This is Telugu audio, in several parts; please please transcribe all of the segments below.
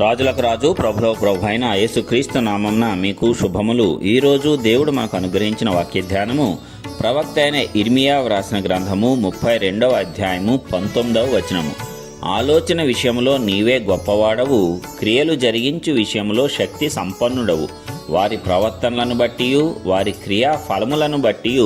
రాజులకు రాజు ప్రభులో ప్రభు అయిన యేసుక్రీస్తు నామంన మీకు శుభములు. ఈరోజు దేవుడు మనకు అనుగ్రహించిన వాక్య ధ్యానము ప్రవక్త అయిన ఇర్మియా వ్రాసిన గ్రంథము ముప్పై రెండవ అధ్యాయము పంతొమ్మిదవ వచనము. ఆలోచన విషయంలో నీవే గొప్పవాడవు క్రియలు జరిగించు విషయంలో శక్తి సంపన్నుడవు. వారి ప్రవర్తనలను బట్టి వారి క్రియా ఫలములను బట్టి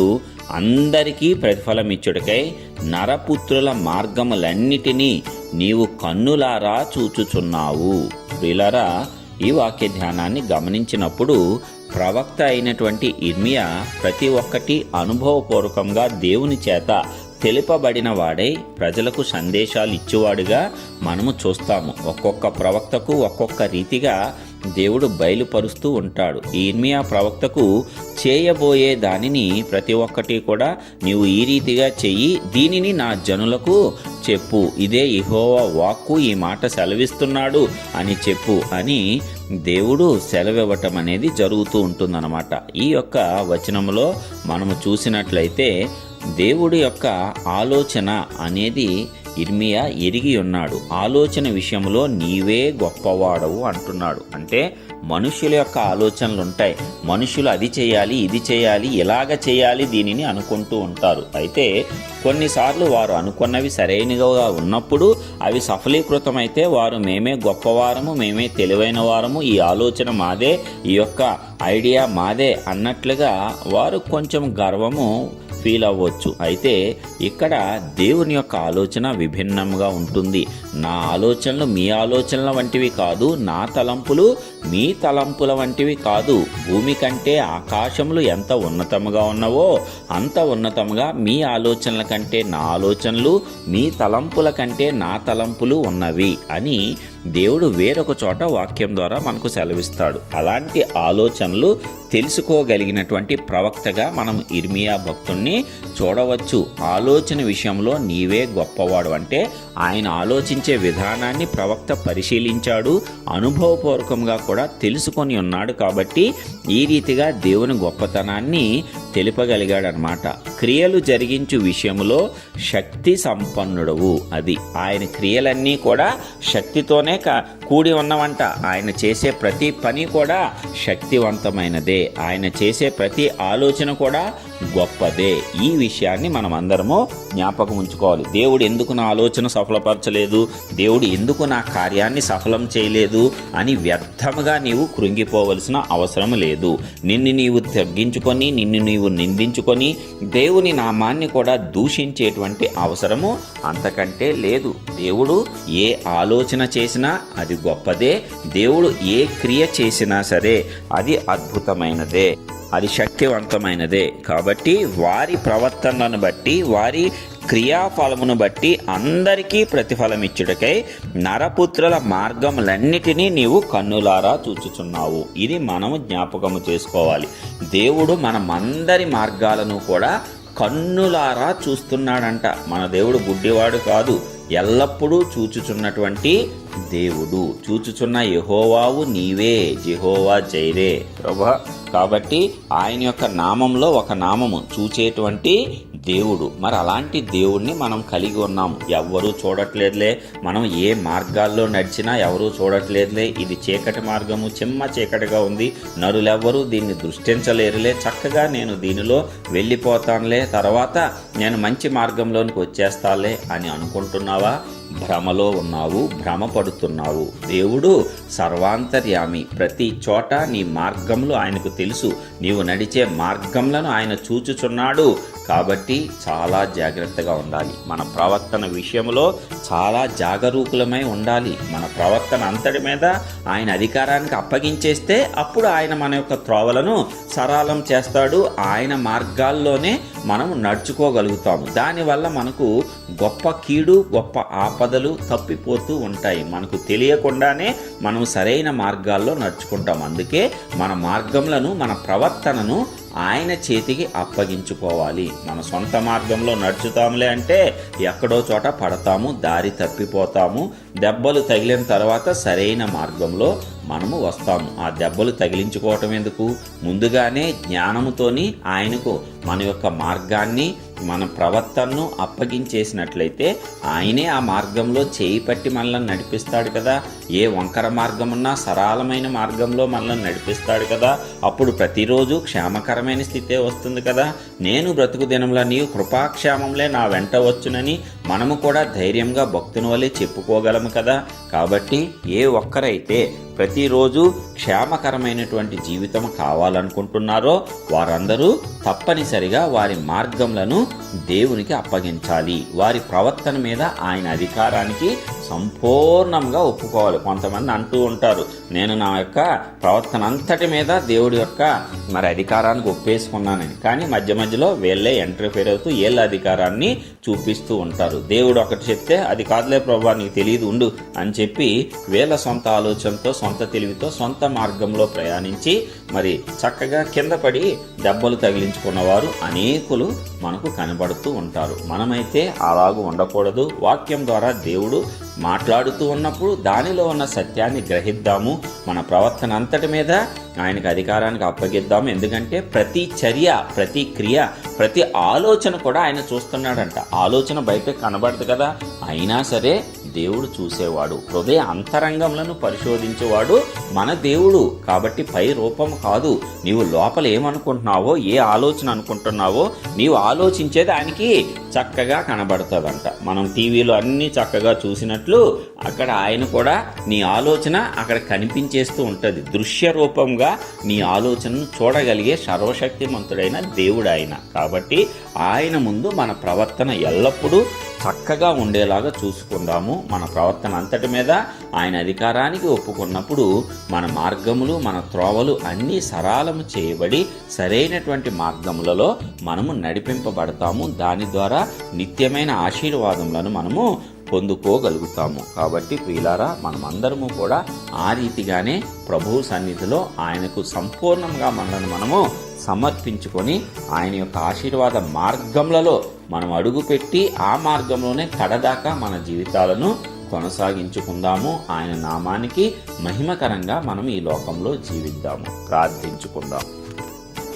అందరికీ ప్రతిఫలమిచ్చుడికై నరపుత్రుల మార్గములన్నిటినీ నీవు కన్నులారా చూచుచున్నావు. ప్రిలరా ఈ వాక్య ధ్యానాన్ని గమనించినప్పుడు ప్రవక్త అయినటువంటి ఇర్మియా ప్రతి ఒక్కటి అనుభవపూర్వకంగా దేవుని చేత తెలిపబడిన వాడై ప్రజలకు సందేశాలు ఇచ్చేవాడుగా మనము చూస్తాము. ఒక్కొక్క ప్రవక్తకు ఒక్కొక్క రీతిగా దేవుడు బయలుపరుస్తూ ఉంటాడు. ఈ ఇర్మియా ప్రవక్తకు చేయబోయే దానిని ప్రతి ఒక్కటి కూడా నీవు ఈ రీతిగా చెయ్యి దీనిని నా జనులకు చెప్పు. ఇదే ఇహోవా వాక్కు ఈ మాట సెలవిస్తున్నాడు అని చెప్పు అని దేవుడు సెలవివ్వటం అనేది జరుగుతూ ఉంటుందన్నమాట. ఈ యొక్క వచనంలో మనము చూసినట్లయితే దేవుడి యొక్క ఆలోచన అనేది ఇర్మియా ఎరిగి ఉన్నాడు ఆలోచన విషయంలో నీవే గొప్పవాడవు అంటున్నాడు. అంటే మనుషుల యొక్క ఆలోచనలు ఉంటాయి మనుషులు అది చేయాలి ఇది చేయాలి ఇలాగ చేయాలి దీనిని అనుకుంటూ ఉంటారు. అయితే కొన్నిసార్లు వారు అనుకున్నవి సరైనగా ఉన్నప్పుడు అవి సఫలీకృతమైతే వారు మేమే గొప్పవారము మేమే తెలివైన వారము ఈ ఆలోచన మాదే ఈ యొక్క ఐడియా మాదే అన్నట్లుగా వారు కొంచెం గర్వము ఫీల్ అవ్వచ్చు. అయితే ఇక్కడ దేవుని యొక్క ఆలోచన విభిన్నంగా ఉంటుంది. నా ఆలోచనలు మీ ఆలోచనల వంటివి కాదు నా తలంపులు మీ తలంపుల వంటివి కాదు. భూమి కంటే ఆకాశములు ఎంత ఉన్నతముగా ఉన్నవో అంత ఉన్నతముగా మీ ఆలోచనల కంటే నా ఆలోచనలు మీ తలంపుల కంటే నా తలంపులు ఉన్నవి అని దేవుడు వేరొక చోట వాక్యం ద్వారా మనకు సెలవిస్తాడు. అలాంటి ఆలోచనలు తెలుసుకోగలిగినటువంటి ప్రవక్తగా మనం ఇర్మియా భక్తుణ్ణి చూడవచ్చు. ఆలోచన విషయంలో నీవే గొప్పవాడు అంటే ఆయన ఆలోచించే విధానాన్ని ప్రవక్త పరిశీలించాడు అనుభవపూర్వకంగా కూడా తెలుసుకొని ఉన్నాడు కాబట్టి ఈ రీతిగా దేవుని గొప్పతనాన్ని తెలుపగలిగాడనమాట క్రియలు జరిగించు విషయంలో శక్తి సంపన్నుడవు అది. ఆయన క్రియలన్నీ కూడా శక్తితోనే కూడి ఉన్నవంట. ఆయన చేసే ప్రతి పని కూడా శక్తివంతమైనదే. ఆయన చేసే ప్రతి ఆలోచన కూడా గొప్పదే. ఈ విషయాన్ని మనం అందరము జ్ఞాపకం ఉంచుకోవాలి దేవుడు ఎందుకు నా ఆలోచన సఫలపరచలేదు? దేవుడు ఎందుకు నా కార్యాన్ని సఫలం చేయలేదు? అని వ్యర్థముగా నీవు కృంగిపోవలసిన అవసరం లేదు. నిన్ను నీవు తగ్గించుకొని నిన్ను నీవు నిందించుకొని దేవుని నామాన్ని కూడా దూషించేటువంటి అవసరము అంతకంటే లేదు. దేవుడు ఏ ఆలోచన చేసినా అది గొప్పదే. దేవుడు ఏ క్రియ చేసినా సరే అది అద్భుతమైనదే. అది శక్తివంతమైనదే. కాబట్టి వారి ప్రవర్తనలను బట్టి వారి క్రియాఫలమును బట్టి అందరికీ ప్రతిఫలమిచ్చుటకై నరపుత్రుల మార్గములన్నిటినీ నీవు కన్నులారా చూచుచున్నావు. ఇది మనము జ్ఞాపకము చేసుకోవాలి. దేవుడు మనమందరి మార్గాలను కూడా కన్నులారా చూస్తున్నాడంట. మన దేవుడు గుడ్డివాడు కాదు. ఎల్లప్పుడూ చూచుచున్నటువంటి దేవుడు చూచుచున్న యహోవావు నీవే జెహోవా జైరే. ప్రభా కాబట్టి ఆయన యొక్క నామంలో ఒక నామము చూచేటువంటి దేవుడు. మరి అలాంటి దేవుణ్ణి మనం కలిగి ఉన్నాం. ఎవ్వరూ చూడట్లేదులే. మనం ఏ మార్గాల్లో నడిచినా ఎవరూ చూడట్లేదులే. ఇది చీకటి మార్గము చిమ్మ చీకటిగా ఉంది. నరులెవ్వరూ దీన్ని దృష్టించలేరులే. చక్కగా నేను దీనిలో వెళ్ళిపోతానులే. తర్వాత నేను మంచి మార్గంలోనికి వచ్చేస్తాలే అని అనుకుంటున్నావా? భ్రమలో ఉన్నావు భ్రమపడుతున్నావు. దేవుడు సర్వాంతర్యామి. ప్రతి చోట నీ మార్గంలో ఆయనకు తెలుసు. నీవు నడిచే మార్గంలను ఆయన చూచుచున్నాడు. కాబట్టి చాలా జాగ్రత్తగా ఉండాలి. మన ప్రవర్తన విషయంలో చాలా జాగరూకులమై ఉండాలి. మన ప్రవర్తన అంతటి మీద ఆయన అధికారానికి అప్పగించేస్తే అప్పుడు ఆయన మన యొక్క త్రోవలను సరళం చేస్తాడు. ఆయన మార్గాల్లోనే మనం నడుచుకోగలుగుతాము. దానివల్ల మనకు గొప్ప కీడు గొప్ప ఆపదలు తప్పిపోతూ ఉంటాయి. మనకు తెలియకుండానే మనం సరైన మార్గాల్లో నడుచుకుంటాం. అందుకే మన మార్గంలను మన ప్రవర్తనను ఆయన చేతికి అప్పగించుకోవాలి. మన సొంత మార్గంలో నడుచుతాములే అంటే ఎక్కడో చోట పడతాము దారి తప్పిపోతాము. దెబ్బలు తగిలిన తర్వాత సరైన మార్గంలో మనము వస్తాము. ఆ దెబ్బలు తగిలించుకోవటం ఎందుకు? ముందుగానే జ్ఞానముతోని ఆయనకు మన యొక్క మార్గాన్ని మన ప్రవర్తనను అప్పగించేసినట్లయితే ఆయనే ఆ మార్గంలో చేయి పట్టి మనల్ని నడిపిస్తాడు కదా. ఏ వంకర మార్గమున్నా సరళమైన మార్గంలో మనల్ని నడిపిస్తాడు కదా? అప్పుడు ప్రతిరోజు క్షేమకరమైన స్థితే వస్తుంది కదా? నేను బ్రతుకు దినంలో నీవు కృపాక్షేమంలే నా వెంట వచ్చునని మనము కూడా ధైర్యంగా భక్తుని వల్లే చెప్పుకోగలము కదా? కాబట్టి ఏ ఒక్కరైతే ప్రతిరోజు క్షేమకరమైనటువంటి జీవితం కావాలనుకుంటున్నారో వారందరూ తప్పనిసరిగా వారి మార్గములను దేవునికి అప్పగించాలి. వారి ప్రవర్తన మీద ఆయన అధికారానికి సంపూర్ణంగా ఒప్పుకోవాలి. కొంతమంది అంటూ ఉంటారు నేను నా యొక్క ప్రవర్తన అంతటి మీద దేవుడి యొక్క మరి అధికారానికి ఒప్పేసుకున్నానని. కానీ మధ్య మధ్యలో వీళ్ళే ఎంటర్ఫేర్ అవుతూ వీళ్ళ అధికారాన్ని చూపిస్తూ ఉంటారు. దేవుడు ఒకటి చెప్తే అది కాదులే ప్రభా నీకు తెలియదు ఉండు అని చెప్పి వీళ్ళ సొంత ఆలోచనతో సొంత తెలివితో సొంత మార్గంలో ప్రయాణించి మరి చక్కగా కింద పడి దెబ్బలు తగిలించుకున్నవారు అనేకులు మనకు కనబడుతూ ఉంటారు. మనమైతే అలాగూ ఉండకూడదు. వాక్యం ద్వారా దేవుడు మాట్లాడుతూ ఉన్నప్పుడు దానిలో ఉన్న సత్యాన్ని గ్రహిద్దాము. మన ప్రవర్తన అంతటి మీద ఆయనకు అధికారానికి అప్పగిద్దాము. ఎందుకంటే ప్రతి చర్య ప్రతి క్రియ ప్రతి ఆలోచన కూడా ఆయన చూస్తున్నాడంట. ఆలోచన బయట కనబడదు కదా. అయినా సరే దేవుడు చూసేవాడు. హృదయ అంతరంగములను పరిశోధించేవాడు మన దేవుడు. కాబట్టి పై రూపం కాదు. నీవు లోపల ఏమనుకుంటున్నావో ఏ ఆలోచన అనుకుంటున్నావో నీవు ఆలోచించేది ఆయనకి చక్కగా కనబడుతుందంట. మనం టీవీలో అన్ని చక్కగా చూసినట్లు అక్కడ ఆయన కూడా నీ ఆలోచన అక్కడ కనిపించేస్తూ ఉంటుంది. దృశ్య రూపంగా నీ ఆలోచనను చూడగలిగే సర్వశక్తిమంతుడైన దేవుడు ఆయన కాబట్టి ఆయన ముందు మన ప్రవర్తన ఎల్లప్పుడూ చక్కగా ఉండేలాగా చూసుకుందాము. మన ప్రవర్తన అంతటి మీద ఆయన అధికారానికి ఒప్పుకున్నప్పుడు మన మార్గములు మన త్రోవలు అన్నీ సరాలము చేయబడి సరైనటువంటి మార్గములలో మనము నడిపింపబడతాము. దాని ద్వారా నిత్యమైన ఆశీర్వాదములను మనము పొందుకోగలుగుతాము. కాబట్టి ప్రియులారా మనమందరము కూడా ఆ రీతిగానే ప్రభు సన్నిధిలో ఆయనకు సంపూర్ణంగా మనల్ని మనము సమర్పించుకొని ఆయన యొక్క ఆశీర్వాద మార్గములలో మనం అడుగుపెట్టి ఆ మార్గంలోనే కడదాకా మన జీవితాలను కొనసాగించుకుందాము. ఆయన నామానికి మహిమకరంగా మనం ఈ లోకంలో జీవిద్దాము. ప్రార్థించుకుందాం.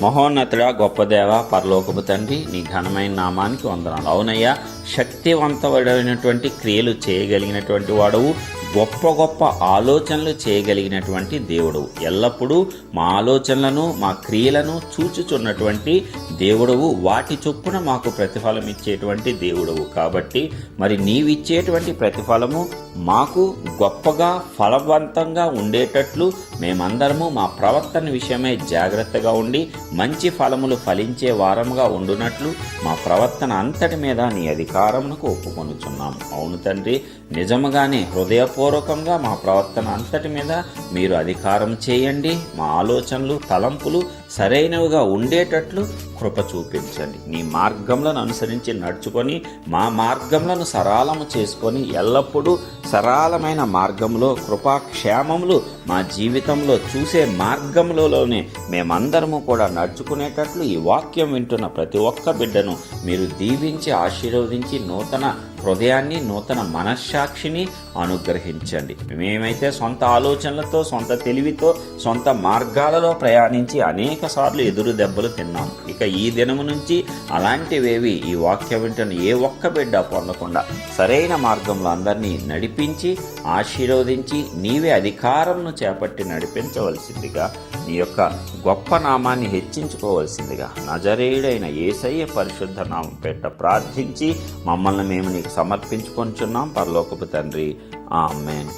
మహోన్నతుడా గొప్పదేవ పరలోకపు తండ్రి నీ ఘనమైన నామానికి వందనాలు. అవునయ్యా శక్తివంతమైనటువంటి క్రియలు చేయగలిగినటువంటి వాడవు. గొప్ప గొప్ప ఆలోచనలు చేయగలిగినటువంటి దేవుడు. ఎల్లప్పుడూ మా ఆలోచనలను మా క్రియలను చూచుచున్నటువంటి దేవుడవు. వాటి చొప్పున మాకు ప్రతిఫలం ఇచ్చేటువంటి దేవుడవు. కాబట్టి మరి నీవిచ్చేటువంటి ప్రతిఫలము మాకు గొప్పగా ఫలవంతంగా ఉండేటట్లు మేమందరము మా ప్రవర్తన విషయమై జాగ్రత్తగా ఉండి మంచి ఫలములు ఫలించే వారముగా ఉండునట్లు మా ప్రవర్తన అంతటి మీద నీ అధికారమునకు ఒప్పుకొనుచున్నాం. అవును తండ్రి నిజముగానే హృదయపూర్వకంగా మా ప్రవర్తన అంతటి మీద మీరు అధికారం చేయండి. మా ఆలోచనలు తలంపులు సరైనవిగా ఉండేటట్లు కృప చూపించండి. నీ మార్గంలను అనుసరించి నడుచుకొని మా మార్గంలను సరళము చేసుకొని ఎల్లప్పుడూ సరళమైన మార్గంలో కృపాక్షేమములు మా జీవితంలో చూసే మార్గంలోనే మేమందరము కూడా నడుచుకునేటట్లు ఈ వాక్యం వింటున్న ప్రతి ఒక్క బిడ్డను మీరు దీవించి ఆశీర్వదించి నూతన హృదయాన్ని నూతన మనశ్శాక్షిని అనుగ్రహించండి. మేమైతే సొంత ఆలోచనలతో సొంత తెలివితో సొంత మార్గాలలో ప్రయాణించి అనేక సార్లు ఎదురు దెబ్బలు తిన్నాం. ఇక ఈ దినము నుంచి అలాంటివేవి ఈ వాక్యం వింటున్న ఏ ఒక్క బిడ్డ పొందకుండా సరైన మార్గంలో అందరినీ నడిపించి ఆశీర్వదించి నీవే అధికారంను చేపట్టి నడిపించవలసిందిగా నీ యొక్క గొప్ప నామాన్ని హెచ్చించుకోవలసిందిగా నజరేయుడైన ఏసయ్య పరిశుద్ధ నామం పెట్ట ప్రార్థించి మమ్మల్ని మేము నీకు సమర్పించుకొంచున్నాం. పరలోకపు తండ్రి Amen.